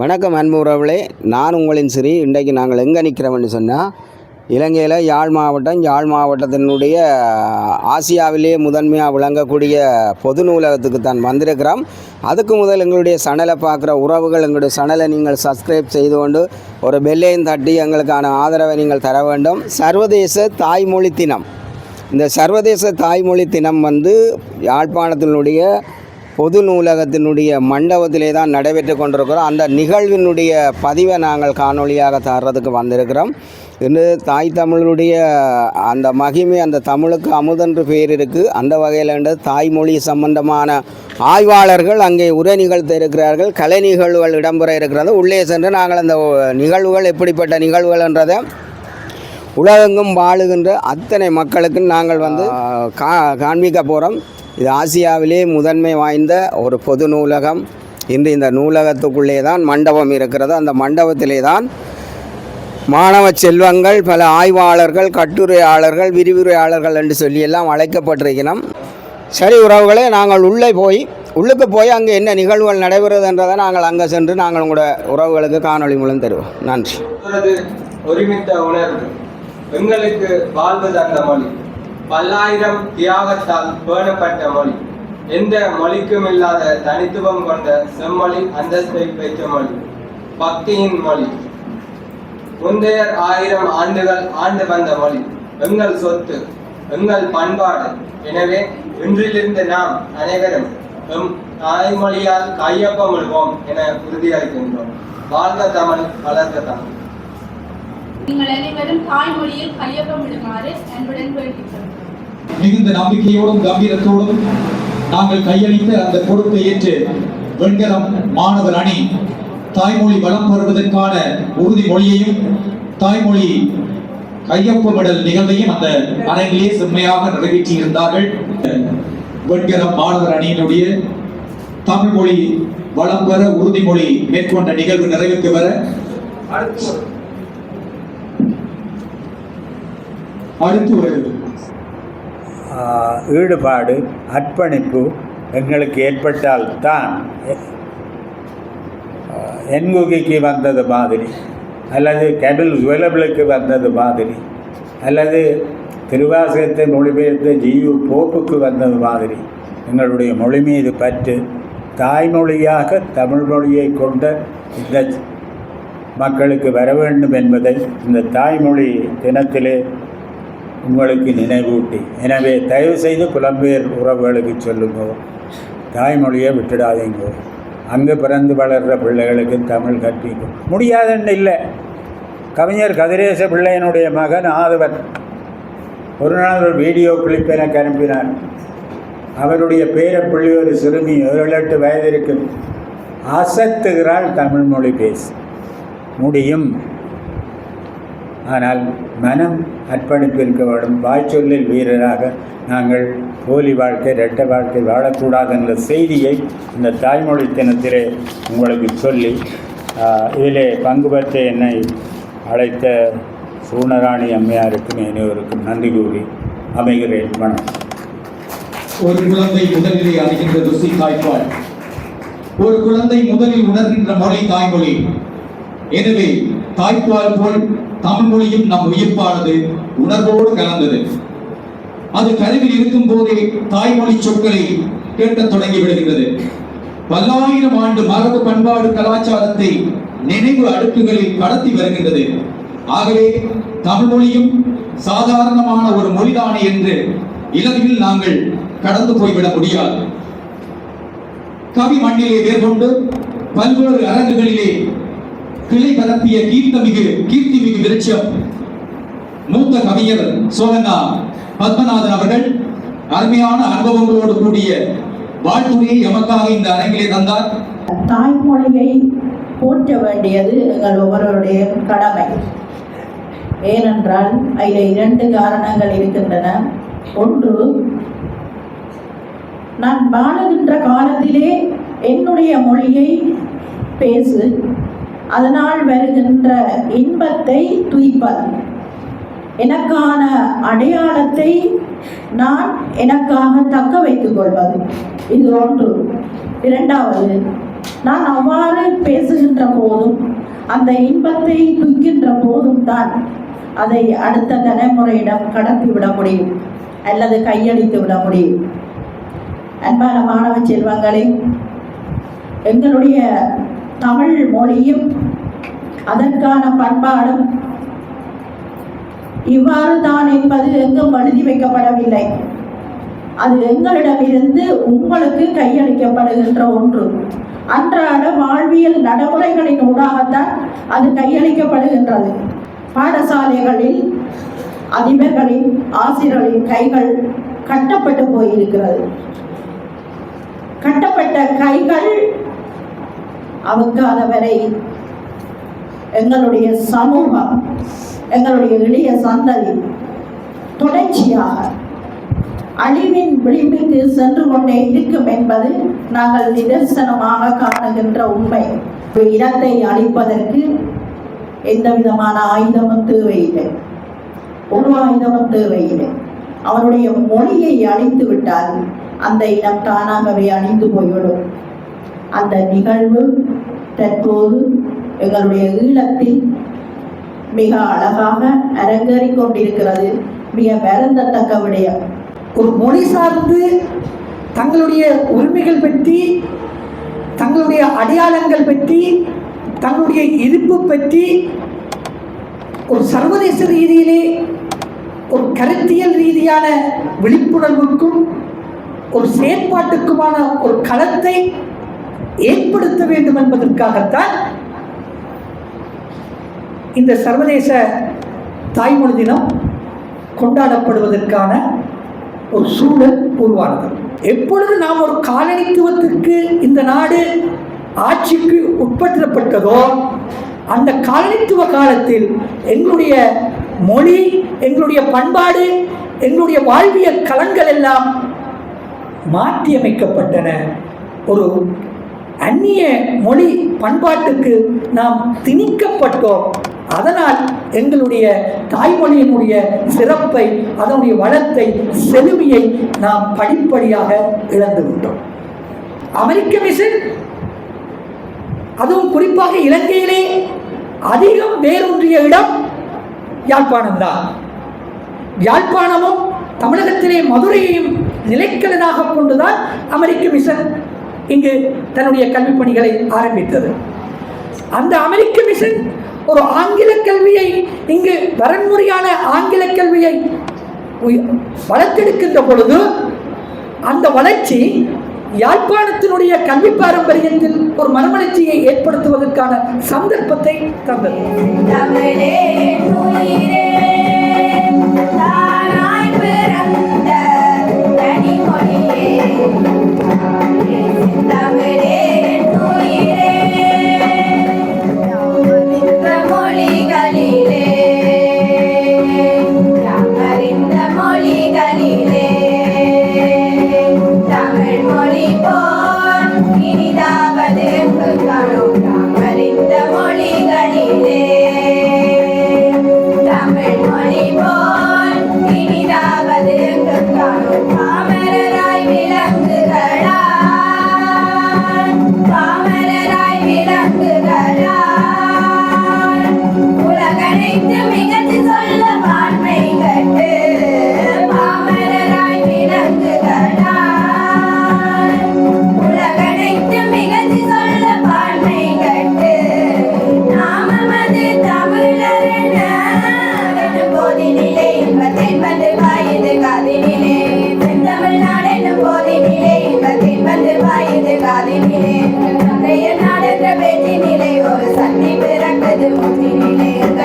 வணக்கம் அன்பு உறவுகளே. நான் உங்களின் சிறி. இன்றைக்கு நாங்கள் எங்கே நிற்கிறோம்னு சொன்னால் இலங்கையில் யாழ் மாவட்டம் யாழ் மாவட்டத்தினுடைய ஆசியாவிலேயே முதன்மையாக விளங்கக்கூடிய பொது நூலகத்துக்கு தான் வந்திருக்கிறோம். அதுக்கு முதல் எங்களுடைய சனலை பார்க்குற உறவுகள் எங்களுடைய சனலை நீங்கள் சப்ஸ்கிரைப் செய்து கொண்டு ஒரு பெல்லையும் தட்டி எங்களுக்கான ஆதரவை நீங்கள் தர வேண்டும். சர்வதேச தாய்மொழி தினம். இந்த சர்வதேச தாய்மொழி தினம் வந்து யாழ்ப்பாணத்தினுடைய பொது நூலகத்தினுடைய மண்டபத்திலே தான் நடைபெற்று கொண்டிருக்கிறோம். அந்த நிகழ்வினுடைய பதிவை நாங்கள் காணொளியாக தர்றதுக்கு வந்திருக்கிறோம். இன்று தாய் தமிழுடைய அந்த மகிமை அந்த தமிழுக்கு அமுதென்று பேர் இருக்குது அந்த வகையில் தாய்மொழி சம்பந்தமான ஆய்வாளர்கள் அங்கே உரை நிகழ்த்த இருக்கிறார்கள். கலை நிகழ்வுகள் இடம்பெற இருக்கிறது. உள்ளே சென்று நாங்கள் அந்த நிகழ்வுகள் எப்படிப்பட்ட நிகழ்வுகள்ன்றதை உலகெங்கும் வாழுகின்ற அத்தனை மக்களுக்கு நாங்கள் வந்து கா காண்பிக்க போகிறோம் இது ஆசியாவிலே முதன்மை வாய்ந்த ஒரு பொது நூலகம். இன்று இந்த நூலகத்துக்குள்ளே தான் மண்டபம் இருக்கிறது. அந்த மண்டபத்திலே தான் மாணவ செல்வங்கள் பல ஆய்வாளர்கள் கட்டுரையாளர்கள் விரிவுரையாளர்கள் என்று சொல்லியெல்லாம் அழைக்கப்பட்டிருக்கிறோம் சரி உறவுகளே நாங்கள் உள்ளே போய் உள்ளுக்கு போய் அங்கே என்ன நிகழ்வுகள் நடைபெறுதுன்றதை நாங்கள் அங்கே சென்று நாங்கள் உங்களோட உறவுகளுக்கு காணொளி மூலம் தருவோம். நன்றி. ஒருமித்த உணர்வு எங்களுக்கு வாழ்வது அந்த மொழி. பல்லாயிரம் தியாகத்தால் பேணப்பட்ட மொழி எந்த மொழிக்கும் இல்லாத தனித்துவம் கொண்ட செம்மொழி அந்தஸ்தை பெற்ற மொழி. பக்தியின் மொழி. முந்தையர் ஆயிரம் ஆண்டுகள் ஆண்டு வந்த மொழி. எங்கள் சொத்து எங்கள் பண்பாடு. எனவே இன்றிலிருந்து நாம் அனைவரும் எம் தாய்மொழியால் கையொப்பமிடுவோம் என உறுதியளிக்கின்றோம். வாழ்க தமிழ் வளர்க்க தமிழ். நீங்கள் அனைவரும் தாய்மொழியில் கையொப்பமிடுமாறு அன்புடன் வேண்டுகிறோம் மிகுந்த நம்பிக்கையோடும் கம்பீரத்தோடும் நாங்கள் கையளித்த அந்த பொறுப்பை ஏற்று வெண்கலம் மாணவர் அணி தாய்மொழி வளம் பெறுவதற்கான உறுதிமொழியையும் தாய்மொழி கையொப்பமிடல் நிகழ்வையும் அந்த அரங்கிலே செம்மையாக நிறைவேற்றி இருந்தார்கள் வெண்கலம் மாணவர் அணியினுடைய தமிழ் மொழி வளம் பெற உறுதிமொழி மேற்கொண்ட நிகழ்வு நிறைவுக்கு வர அடுத்து ஒரு ஈடுபாடு அர்ப்பணிப்பு எங்களுக்கு ஏற்பட்டால் தான் என்குகிக்கு வந்தது மாதிரி அல்லது கபில் ஜுவலபிளுக்கு வந்தது மாதிரி அல்லது திருவாசகத்தை மொழிபெயர்த்த ஜியு போப்புக்கு வந்தது மாதிரி எங்களுடைய மொழி மீது பற்று தாய்மொழியாக தமிழ் மொழியை கொண்ட இந்த மக்களுக்கு வர வேண்டும் என்பதை இந்த தாய்மொழி தினத்திலே உங்களுக்கு நினைவூட்டி. எனவே தயவு செய்து புலம்பெயர் உறவுகளுக்கு சொல்லுங்கோ. தாய்மொழியை விட்டுடாதீங்கோ. அங்கே பிறந்து வளர்கிற பிள்ளைகளுக்கு தமிழ் கற்பிக்கும் முடியாதுன்னு இல்லை. கவிஞர் கதிரேச பிள்ளையனுடைய மகன் ஆதவன் ஒரு நாள் ஒரு வீடியோ கிளிப் எனக்கு அனுப்பினார். அவருடைய பேரப்பிள்ளை ஒரு சிறுமி ஏழு எட்டு வயது இருக்கும். அசத்துகிறாள் தமிழ் மொழி பேசு. முடியும். ஆனால் மனம் அர்ப்பணிப்பிருக்கப்படும் வாய்ச்சொல்லில் வீரராக நாங்கள் போலி வாழ்க்கை இரட்ட வாழ்க்கை வாழக்கூடாது என்ற செய்தியை இந்த தாய்மொழி தினத்திலே உங்களுக்கு சொல்லி இதிலே பங்கு பெற்ற என்னை அழைத்த சூனராணி அம்மையாருக்கும் இனியோருக்கும் நன்றி கூறி அமைகிறேன். வணக்கம். ஒரு குழந்தை முதலிலே அறிகின்ற ருசி தாய்ப்பால். ஒரு குழந்தை முதலில் உணர்கின்ற மொழி தாய்மொழி. எனவே தாய்ப்பால் போல் தமிழ் மொழியும் நம் உயிர்ப்பானது உணர்வோடு கலந்தது. அது கருவில் இருக்கும் போதே தாய்மொழி சொற்களை கேட்டத் தொடங்கி விடுகின்றது. பல்லாயிரம் ஆண்டு மரபு பண்பாடு கலாச்சாரத்தை நினைவு அடுக்குகளில் கடத்தி வருகின்றது. ஆகவே தமிழ் மொழியும் சாதாரணமான ஒரு மொழிதானே என்று இலவில் நாங்கள் கடந்து போய்விட முடியாது. கவி மண்ணிலே வேர்கொண்டு பல்வேறு அரங்குகளிலே கிளை பரப்பிய கீர்த்தமிகு கீர்த்திமிகு விருட்சம். மூத்த கவிஞர் சோழனா பத்மநாதன் அவர்கள் அருமையான அனுபவங்களோடு கூடிய வாழ்த்துறையை எமக்காக இந்த அரங்கிலே தந்தார். தாய்மொழியை போற்ற வேண்டியது எங்கள் ஒவ்வொருவருடைய கடமை. ஏனென்றால் அதில் இரண்டு காரணங்கள் இருக்கின்றன. ஒன்று நான் வாழுகின்ற காலத்திலே என்னுடைய மொழியை பேசு. அதனால் வருகின்ற இன்பத்தை துய்ப்பது. எனக்கான அடையாளத்தை நான் எனக்காக தக்க வைத்துக் கொள்வது. இது ஒன்று. இரண்டாவது நான் அவ்வாறு பேசுகின்ற போதும் அந்த இன்பத்தை துய்க்கின்ற போதும் தான் அதை அடுத்த தலைமுறையிடம் கடத்தி விட முடியும் அல்லது கையளித்து விட முடியும். அன்பான மாணவ செல்வங்களே எங்களுடைய தமிழ் மொழியும் அதற்கான பண்பாடும் இவ்வாறு தான் என்பது எங்கும் எழுதி வைக்கப்படவில்லை. அது எங்களிடமிருந்து உங்களுக்கு கையளிக்கப்படுகின்ற ஒன்று. அன்றாட வாழ்வியல் நடைமுறைகளின் ஊடாகத்தான் அது கையளிக்கப்படுகின்றது. பாடசாலைகளில் அதிபர்களின் ஆசிரியர்களின் கைகள் கட்டப்பட்டு போயிருக்கிறது. கட்டப்பட்ட கைகள் அவுக்காதவரை எங்களுடைய சமூகம் எங்களுடைய எளிய சந்ததி தொடர்ச்சியாக அழிவின் விளிம்புக்கு சென்று கொண்டே இருக்கும் என்பது நாங்கள் நிதர்சனமாக காணுகின்ற உண்மை. இனத்தை இடத்தை அழிப்பதற்கு எந்த விதமான ஆயுதமும் தேவையில்லை. ஒரு ஆயுதமும் தேவையில்லை. அவனுடைய மொழியை அழித்து விட்டால் அந்த இனம் தானாகவே அழிந்து போய்விடும். அந்த நிகழ்வு தற்போது எங்களுடைய ஈழத்தில் மிக அழகாக அரங்கேறிக் கொண்டிருக்கிறது. மிக வருந்தத்தக்க விடயம். ஒரு மொழி சார்ந்து தங்களுடைய உரிமைகள் பற்றி தங்களுடைய அடையாளங்கள் பற்றி தங்களுடைய இருப்பு பற்றி ஒரு சர்வதேச ரீதியிலே ஒரு கருத்தியல் ரீதியான விழிப்புணர்வுக்கும் ஒரு செயற்பாட்டுக்குமான ஒரு களத்தை ஏற்படுத்த வேண்டும் என்பதற்காகத்தான் இந்த சர்வதேச தாய்மொழி தினம் கொண்டாடப்படுவதற்கான ஒரு சூழல் உருவானது. எப்பொழுது நாம் ஒரு காலனித்துவத்திற்கு இந்த நாடு ஆட்சிக்கு உட்படுத்தப்பட்டதோ அந்த காலனித்துவ காலத்தில் எங்களுடைய மொழி எங்களுடைய பண்பாடு எங்களுடைய வாழ்வியல் களங்கள் எல்லாம் மாற்றியமைக்கப்பட்டன ஒரு அந்நிய மொழி பண்பாட்டுக்கு நாம் திணிக்கப்பட்டோம். அதனால் எங்களுடைய தாய்மொழியினுடைய சிறப்பை அதனுடைய வளத்தை செழுமையை நாம் படிப்படியாக இழந்து விட்டோம். அமெரிக்க மிஷன் அதுவும் குறிப்பாக இலங்கையிலே அதிகம் வேரூன்றிய இடம் யாழ்ப்பாணம்தான். யாழ்ப்பாணமும் தமிழகத்திலே மதுரையையும் நிலைக்கலனாக கொண்டுதான் அமெரிக்க மிஷன் இங்கு தன்னுடைய கல்வி பணிகளை ஆரம்பித்தது. அந்த அமெரிக்க மிஷன் ஒரு ஆங்கில கல்வியை இங்கு வரன்முறையான ஆங்கில கல்வியை வளர்த்தெடுக்கின்ற பொழுது அந்த வளர்ச்சி யாழ்ப்பாணத்தினுடைய கல்வி பாரம்பரியத்தில் ஒரு மனவளர்ச்சியை ஏற்படுத்துவதற்கான சந்தர்ப்பத்தை தந்தது.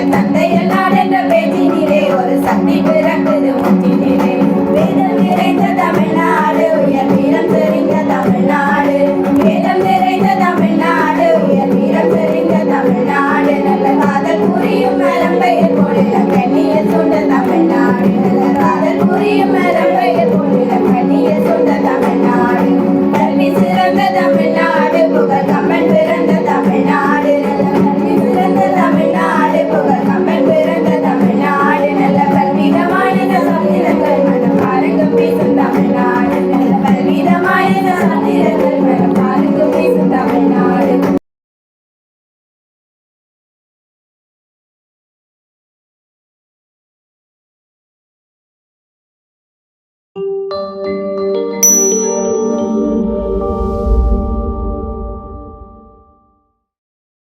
entender.